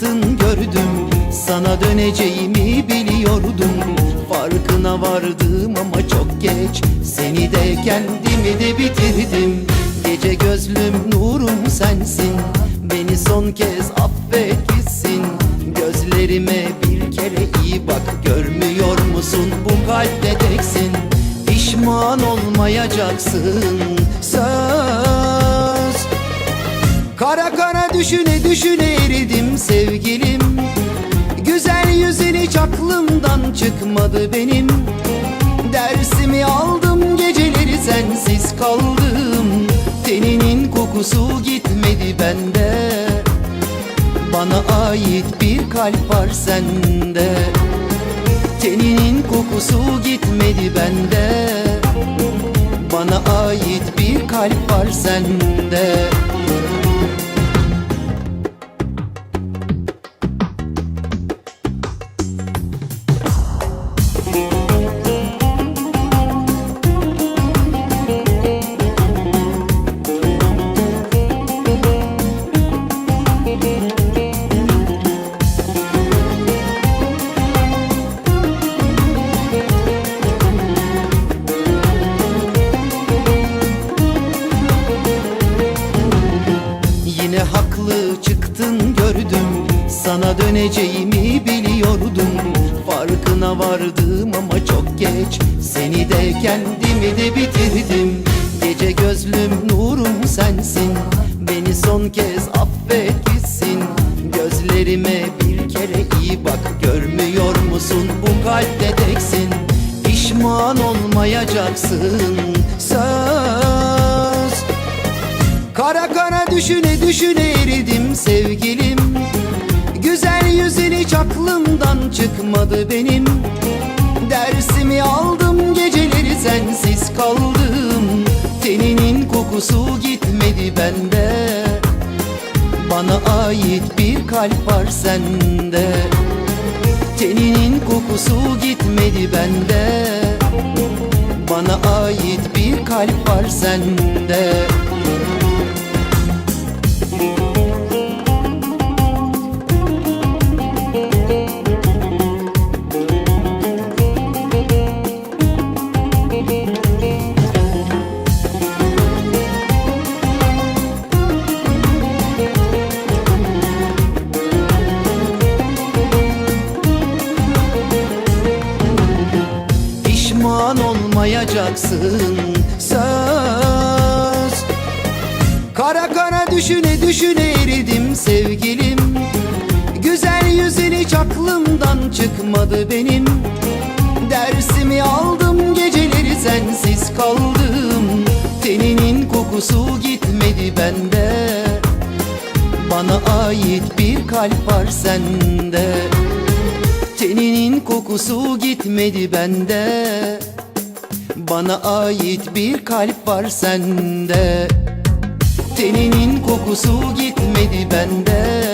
çıktın gördüm. Sana döneceğimi biliyordum. Farkına vardım ama çok geç. Seni de kendimi de bitirdim. Gece gözlüm nurum sensin. Beni son kez affet gitsin. Gözlerime bir kere iyi bak. Görmüyor musun? Bu kalpte teksin. Pişman olmayacaksın. Söz Kara kara düşüne düşüne eridim sevgilim. Güzel yüzün hiç aklımdan çıkmadı benim. Dersimi aldım geceleri sensiz kaldım. Teninin kokusu gitmedi bende. Bana ait bir kalp var sende. Teninin kokusu gitmedi bende. Bana ait bir kalp var sende Sana döneceğimi biliyordum. Farkına vardım ama çok geç. Seni de kendimi de bitirdim. Gece gözlüm nurum sensin. Beni son kez affet gitsin. Gözlerime bir kere iyi bak. Görmüyor musun? Bu kalpte teksin. Pişman olmayacaksın. Söz. Kara kara düşüne düşüne eridim sevgilim çıkmadı benim. Dersimi aldım geceleri sensiz kaldım. Teninin kokusu gitmedi bende. Bana ait bir kalp var sende. Teninin kokusu gitmedi bende. Bana ait bir kalp var sende Pişman olmayacaksın söz. Kara kara düşüne düşüne eridim sevgilim. Güzel yüzün hiç aklımdan çıkmadı benim. Dersimi aldım geceleri sensiz kaldım. Teninin kokusu gitmedi bende. Bana ait bir kalp var sende. Teninin kokusu gitmedi bende Bana ait bir kalp var sende. Teninin kokusu gitmedi bende